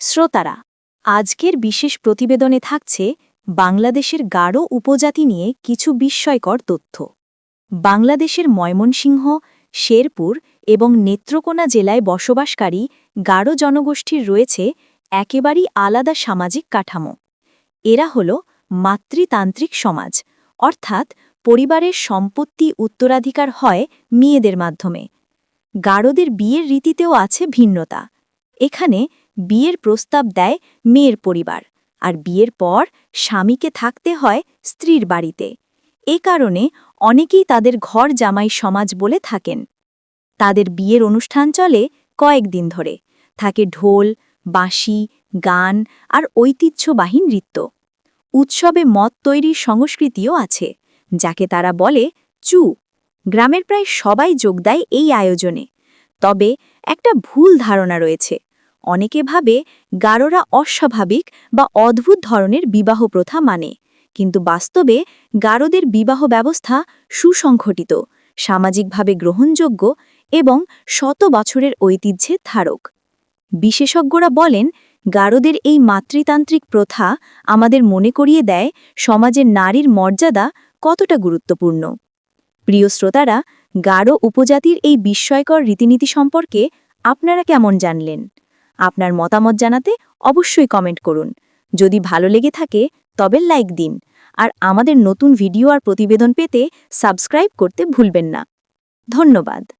শ্রোতারা, আজকের বিশেষ প্রতিবেদনে থাকছে বাংলাদেশের গাঢ় উপজাতি নিয়ে কিছু বিস্ময়কর তথ্য। বাংলাদেশের ময়মনসিংহ, শেরপুর এবং নেত্রকোনা জেলায় বসবাসকারী গাঢ় জনগোষ্ঠীর রয়েছে একেবারেই আলাদা সামাজিক কাঠামো। এরা হল মাতৃতান্ত্রিক সমাজ, অর্থাৎ পরিবারের সম্পত্তি উত্তরাধিকার হয় মেয়েদের মাধ্যমে। গাঢ়দের বিয়ের রীতিতেও আছে ভিন্নতা। এখানে বিয়ের প্রস্তাব দেয় মেয়ের পরিবার। আর বিয়ের পর স্বামীকে থাকতে হয় স্ত্রীর বাড়িতে। এ কারণে অনেকেই তাদের ঘর জামাই সমাজ বলে থাকেন। তাদের বিয়ের অনুষ্ঠান চলে কয়েকদিন ধরে। থাকে ঢোল, বাঁশি, গান আর ঐতিহ্যবাহী নৃত্য। উৎসবে মদ তৈরির সংস্কৃতিও আছে, যাকে তারা বলে চু। গ্রামের প্রায় সবাই যোগ দেয় এই আয়োজনে। তবে একটা ভুল ধারণা রয়েছে। অনেকে ভাবে গারোরা অস্বাভাবিক বা অদ্ভুত ধরনের বিবাহ প্রথা মানে। কিন্তু বাস্তবে গারোদের বিবাহ ব্যবস্থা সুসংগঠিত সামাজিকভাবে গ্রহণযোগ্য এবং শত বছরের ঐতিহ্যের ধারক। বিশেষজ্ঞরা বলেন, গারোদের এই মাতৃতান্ত্রিক প্রথা আমাদের মনে করিয়ে দেয় সমাজের নারীর মর্যাদা কতটা গুরুত্বপূর্ণ। প্রিয় শ্রোতারা, গারো উপজাতির এই বিস্ময়কর রীতিনীতি সম্পর্কে আপনারা কেমন জানলেন? আপনার মতামত জানাতে অবশ্যই কমেন্ট করুন। যদি ভালো লেগে থাকে, তবে লাইক দিন। আর আমাদের নতুন ভিডিও আর প্রতিবেদন পেতে সাবস্ক্রাইব করতে ভুলবেন না। ধন্যবাদ।